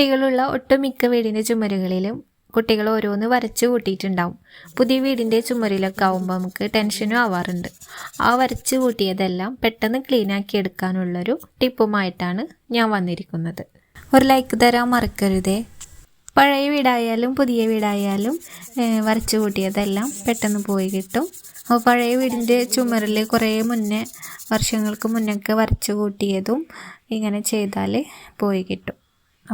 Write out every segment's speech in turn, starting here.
കുട്ടികളുള്ള ഒട്ടുമിക്ക വീടിന്റെ ചുമരുകളിലും കുട്ടികൾ ഓരോന്ന് വരച്ച് കൂട്ടിയിട്ടുണ്ടാവും. പുതിയ വീടിന്റെ ചുമരിലൊക്കെ ആവുമ്പോൾ നമുക്ക് ടെൻഷനും ആവാറുണ്ട്. ആ വരച്ച് കൂട്ടിയതെല്ലാം പെട്ടെന്ന് ക്ലീൻ ആക്കി എടുക്കാനുള്ളൊരു ടിപ്പുമായിട്ടാണ് ഞാൻ വന്നിരിക്കുന്നത്. ഒരു ലൈക്ക് തരാൻ മറക്കരുതേ. പഴയ വീടായാലും പുതിയ വീടായാലും വരച്ച് കൂട്ടിയതെല്ലാം പെട്ടെന്ന് പോയി കിട്ടും. അപ്പോൾ പഴയ വീടിന്റെ ചുമരിൽ കുറേ മുന്നേ വർഷങ്ങൾക്ക് മുന്നൊക്കെ വരച്ച് കൂട്ടിയതും ഇങ്ങനെ ചെയ്താൽ പോയി കിട്ടും.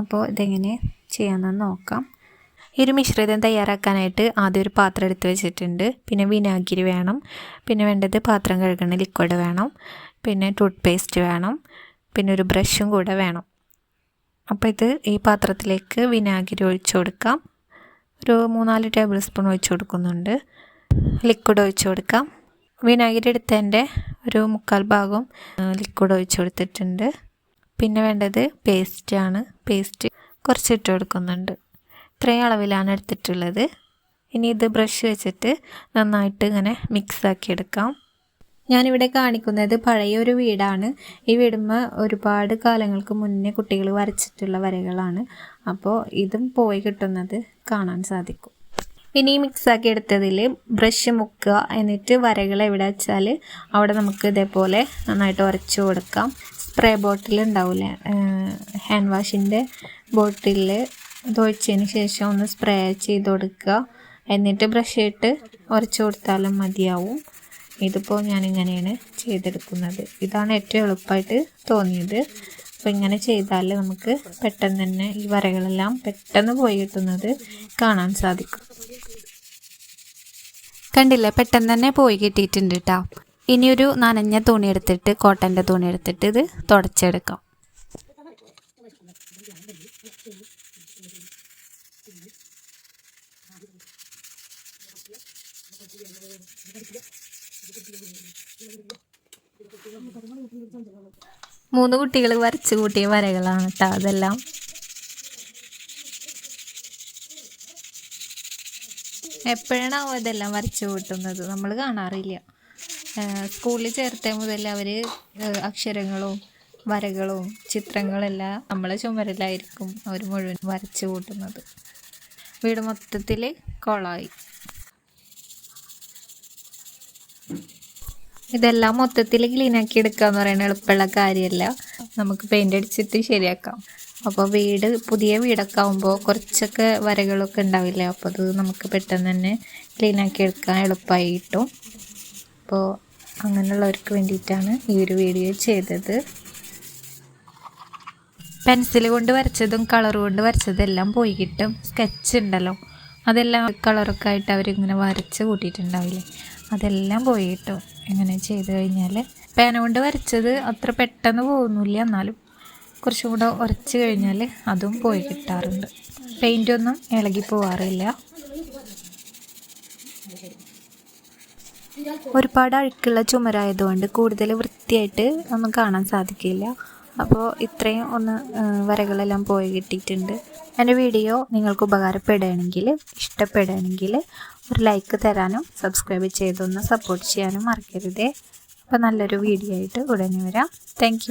അപ്പോൾ ഇതെങ്ങനെ ചെയ്യാമെന്ന് നോക്കാം. ഈ ഒരു മിശ്രിതം തയ്യാറാക്കാനായിട്ട് ആദ്യം ഒരു പാത്രം എടുത്ത് വെച്ചിട്ടുണ്ട്. പിന്നെ വിനാഗിരി വേണം. പിന്നെ വേണ്ടത് പാത്രം കഴുകുന്ന ലിക്വിഡ് വേണം. പിന്നെ ടൂത്ത് പേസ്റ്റ് വേണം. പിന്നെ ഒരു ബ്രഷും കൂടെ വേണം. അപ്പോൾ ഇത് ഈ പാത്രത്തിലേക്ക് വിനാഗിരി ഒഴിച്ചു കൊടുക്കാം. ഒരു മൂന്നാൽ ടേബിൾ സ്പൂൺ ഒഴിച്ചു കൊടുക്കുന്നുണ്ട്. ലിക്വിഡ് ഒഴിച്ചു കൊടുക്കാം. വിനാഗിരി എടുത്തതിന്റെ ഒരു മുക്കാൽ ഭാഗം ലിക്വിഡ് ഒഴിച്ചു കൊടുത്തിട്ടുണ്ട്. പിന്നെ വേണ്ടത് പേസ്റ്റാണ് പേസ്റ്റ് കുറച്ചിട്ട് കൊടുക്കുന്നുണ്ട്. ഇത്രയും അളവിലാണ് എടുത്തിട്ടുള്ളത്. ഇനി ഇത് ബ്രഷ് വെച്ചിട്ട് നന്നായിട്ട് ഇങ്ങനെ മിക്സ് ആക്കി എടുക്കാം. ഞാനിവിടെ കാണിക്കുന്നത് പഴയ ഒരു വീടാണ്. ഈ വീടുമ്മ ഒരുപാട് കാലങ്ങൾക്ക് മുന്നേ കുട്ടികൾ വരച്ചിട്ടുള്ള വരകളാണ്. അപ്പോൾ ഇതും പോയി കിട്ടുന്നത് കാണാൻ സാധിക്കും. ഇനി മിക്സ് മിക്സാക്കി എടുത്തതിൽ ബ്രഷ് മുക്കുക. എന്നിട്ട് വരകൾ എവിടെ വെച്ചാൽ അവിടെ നമുക്ക് ഇതേപോലെ നന്നായിട്ട് ഉരച്ചു കൊടുക്കാം. സ്പ്രേ ബോട്ടിൽ ഉണ്ടാവില്ല ഹാൻഡ് വാഷിന്റെ ബോട്ടിലിൽ തൊഴിച്ചതിന് ശേഷം ഒന്ന് സ്പ്രേ ചെയ്ത് കൊടുക്കുക. എന്നിട്ട് ബ്രഷ് ഇട്ട് ഉരച്ചു കൊടുത്താലും മതിയാവും. ഇതിപ്പോൾ ഞാനിങ്ങനെയാണ് ചെയ്തെടുക്കുന്നത്. ഇതാണ് ഏറ്റവും എളുപ്പമായിട്ട് തോന്നിയത്. അപ്പോൾ ഇങ്ങനെ ചെയ്താൽ നമുക്ക് പെട്ടെന്ന് തന്നെ ഈ വരകളെല്ലാം പെട്ടെന്ന് പോയി കിട്ടുന്നത് കാണാൻ സാധിക്കും. കണ്ടില്ല? പെട്ടെന്ന് തന്നെ പോയി കിട്ടിയിട്ടുണ്ട് കേട്ടോ ഇനിയൊരു നനഞ്ഞ തുണി എടുത്തിട്ട് കോട്ടന്റെ തുണി എടുത്തിട്ട് ഇത് തുടച്ചെടുക്കാം. മൂന്ന് കുട്ടികൾ വരച്ചു കൂട്ടിയ വരകളാണ് കേട്ടോ അതെല്ലാം. എപ്പോഴാണാവും ഇതെല്ലാം വരച്ചു കൂട്ടുന്നത്? നമ്മൾ കാണാറില്ല. സ്കൂളിൽ ചേർത്ത മുതൽ അവർ അക്ഷരങ്ങളും വരകളും ചിത്രങ്ങളെല്ലാം നമ്മളെ ചുമരിലായിരിക്കും അവർ മുഴുവൻ വരച്ചു കൂട്ടുന്നത്. വീട് മൊത്തത്തിൽ കൊളായി. ഇതെല്ലാം മൊത്തത്തിൽ ക്ലീനാക്കി എടുക്കുക എന്ന് പറയുന്നത് എളുപ്പമുള്ള കാര്യമല്ല. നമുക്ക് പെയിന്റ് അടിച്ചിട്ട് ശരിയാക്കാം. അപ്പോൾ വീട് പുതിയ വീടൊക്കെ ആകുമ്പോൾ കുറച്ചൊക്കെ വരകളൊക്കെ ഉണ്ടാവില്ലേ? അപ്പോൾ അത് നമുക്ക് പെട്ടെന്ന് തന്നെ ക്ലീനാക്കി എടുക്കാൻ എളുപ്പമായി കിട്ടും അപ്പോൾ അങ്ങനെയുള്ളവർക്ക് വേണ്ടിയിട്ടാണ് ഈ ഒരു വീഡിയോ ചെയ്തത്. പെൻസിൽ കൊണ്ട് വരച്ചതും കളർ കൊണ്ട് വരച്ചതും എല്ലാം പോയി കിട്ടും. സ്കെച്ച് ഉണ്ടല്ലോ. അതെല്ലാം കളറൊക്കെ ആയിട്ട് അവരിങ്ങനെ വരച്ച് കൂട്ടിയിട്ടുണ്ടാവില്ലേ? അതെല്ലാം പോയി കിട്ടും. ഇങ്ങനെ ചെയ്ത് കഴിഞ്ഞാൽ പേന കൊണ്ട് വരച്ചത് അത്ര പെട്ടെന്ന് പോകുന്നില്ല. എന്നാലും കുറച്ചും കൂടെ ഉരച്ച് കഴിഞ്ഞാൽ അതും പോയി കിട്ടാറുണ്ട്. പെയിന്റൊന്നും ഇളകി പോവാറില്ല. ഒരുപാട് അഴുക്കുള്ള ചുമരായതുകൊണ്ട് കൂടുതൽ വൃത്തിയായിട്ട് ഒന്നും കാണാൻ സാധിക്കില്ല. അപ്പോൾ ഇത്രയും ഒന്ന് വരകളെല്ലാം പോയി കിട്ടിയിട്ടുണ്ട്. എന്റെ വീഡിയോ നിങ്ങൾക്ക് ഉപകാരപ്പെടുകയാണെങ്കിൽ ഇഷ്ടപ്പെടുകയാണെങ്കിൽ ഒരു ലൈക്ക് തരാനും സബ്സ്ക്രൈബ് ചെയ്തൊന്ന് സപ്പോർട്ട് ചെയ്യാനും മറക്കരുതേ. അപ്പോൾ നല്ലൊരു വീഡിയോ ആയിട്ട് ഉടനെ വരാം. താങ്ക്